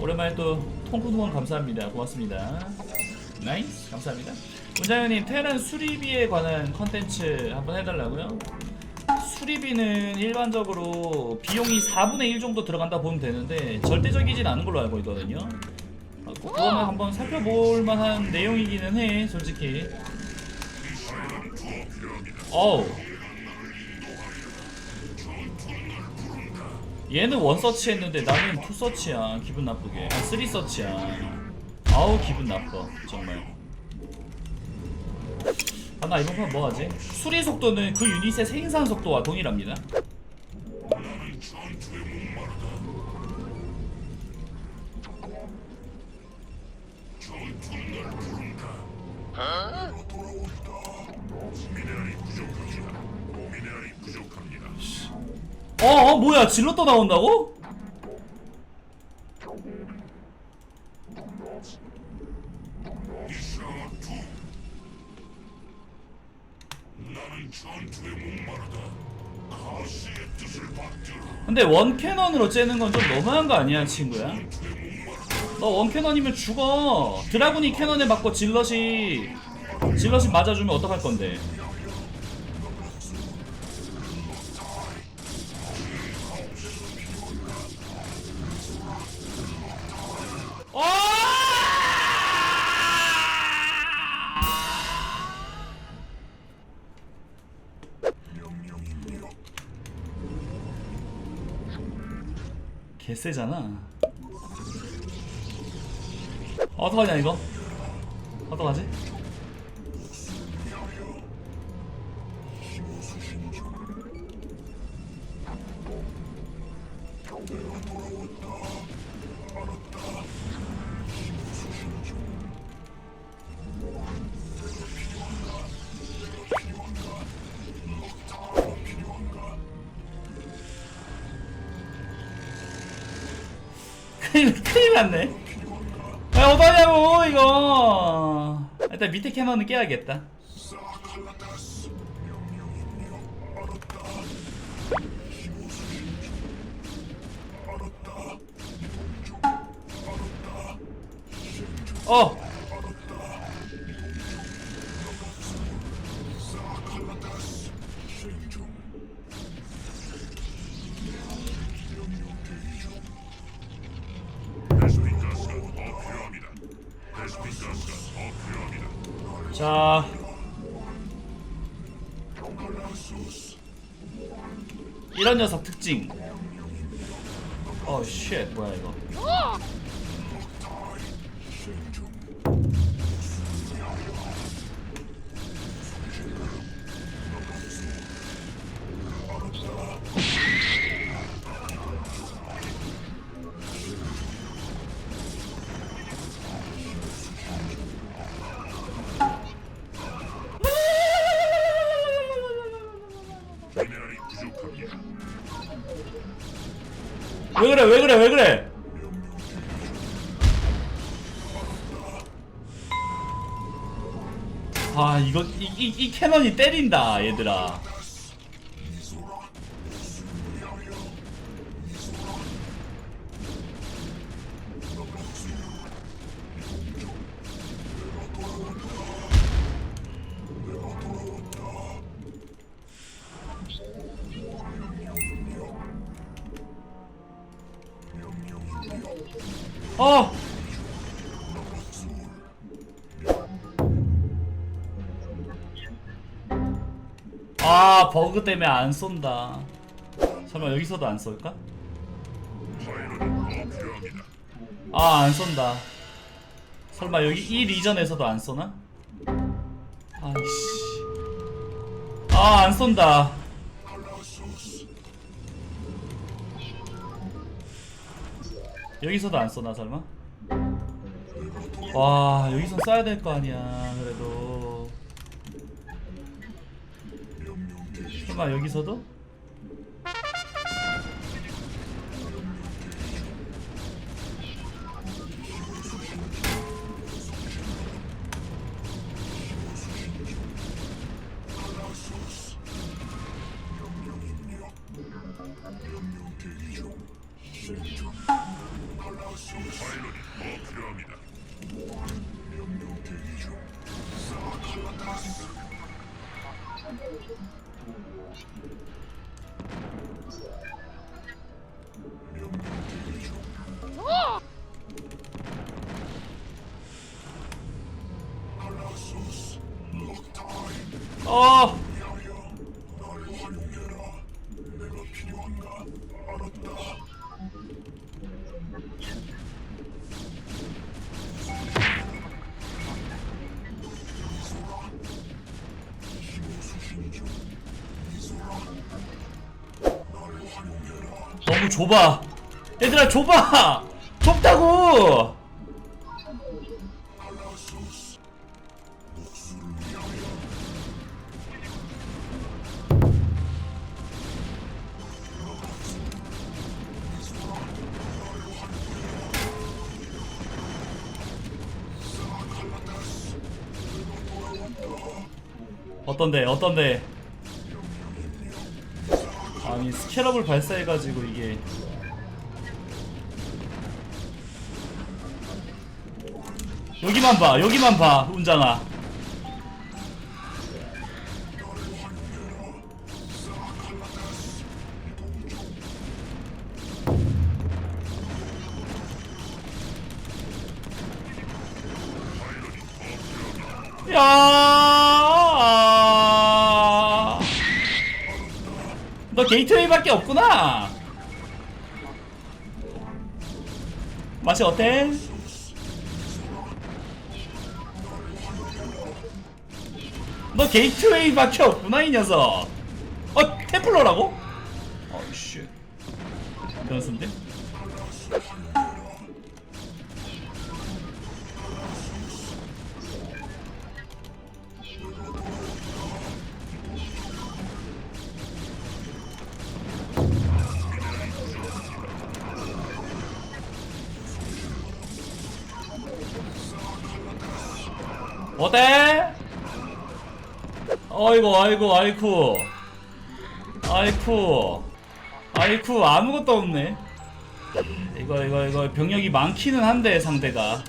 오랜만에 또 통큰 후원 감사합니다. 고맙습니다. 나이스 감사합니다. 문장현님 테란 수리비에 관한 컨텐츠 한번 해달라고요? 수리비는 일반적으로 비용이 4분의 1 정도 들어간다 보면 되는데 절대적이진 않은 걸로 알고 있거든요. 아, 그거는 한번 살펴볼 만한 내용이기는 해, 솔직히. 어우. 얘는 원 서치 했는데 나는 투 서치야. 기분 나쁘게. 아, 쓰리 서치야. 아우, 기분 나빠. 정말. 아, 나 이번 판 뭐 하지? 수리 속도는 그 유닛의 생산 속도와 동일합니다. 어, 어, 뭐야? 질러 또 나온다고? 근데 원캐넌으로 째는 건 좀 너무한 거 아니야, 친구야? 너 원캐넌이면 죽어. 드라군이 캐넌에 맞고 질럿이 질럿이 맞아주면 어떡할 건데? 개쎄잖아. 어떡하냐 이거? 어떡하지? 큰일, 났네. 야, 어떠냐고, 이거. 일단 밑에 캐논은 깨야겠다. 어! 자. 이런 녀석 특징. 어, 쉣, 뭐야 이거. 그래, 왜 그래, 왜 그래? 아, 이거 이, 이, 이 캐논이 때린다, 얘들아. 어! 아 버그 때문에 안 쏜다 설마 여기서도 안 쏠까? 아 안 쏜다 설마 여기 이 리전에서도 안 쏘나? 아이씨 아 안 쏜다 여기서도 안 쏘나 설마? 와 여기서 쏴야 될 거 아니야 그래도 설마 여기서도? 어. 너무 좁아. 얘들아 좁아. 좁다고. 어떤데 어떤데 아니 스캐럽을 발사해가지고 이게 여기만 봐 여기만 봐 운장아 야. 게이트웨이밖에 없구나. 맛이 어때? 너 게이트웨이밖에 없구나 이 녀석. 어 템플러라고? 어이씨. 변수인데? 어때? 어이구 아이고 아이쿠. 아이쿠. 아이쿠 아무것도 없네. 이거 이거 이거 병력이 많기는 한데 상대가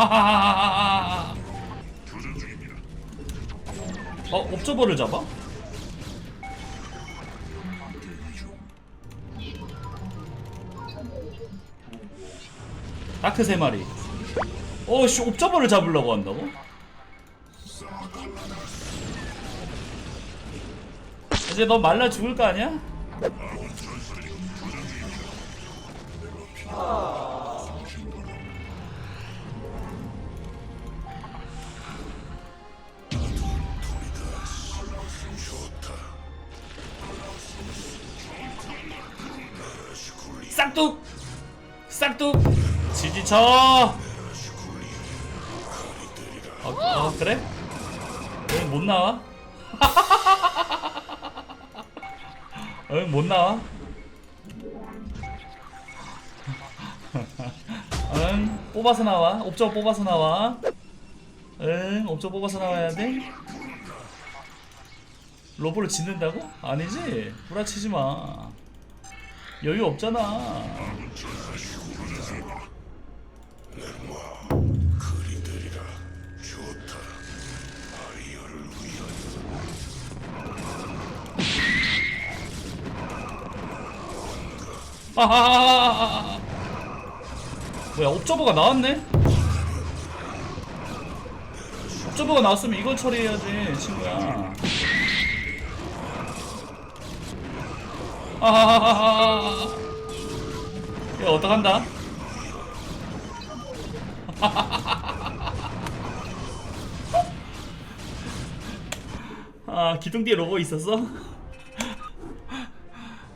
하하하하하하 어 옵저버를 잡아? 다크 세 마리. 어 씨 옵저버를 잡으려고 한다고? 이제 너 말라 죽을 거 아니야? 싹둑 싹둑 지지쳐 어, 어 그래? 못 나와? 못 나와? 응 뽑아서 나와 옵저 뽑아서 나와 응 옵저 뽑아서 나와야 돼 로보를 짓는다고? 아니지 구라치지 마 여유 없잖아. 하하하하하. 뭐야 옵저버가 나왔네? 옵저버가 나왔으면 이걸 처리해야지 친구야 하하하하하 이거 어떡한다? 아 기둥 뒤에 로봇 있었어?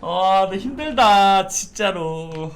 와, 아, 근데 힘들다, 진짜로.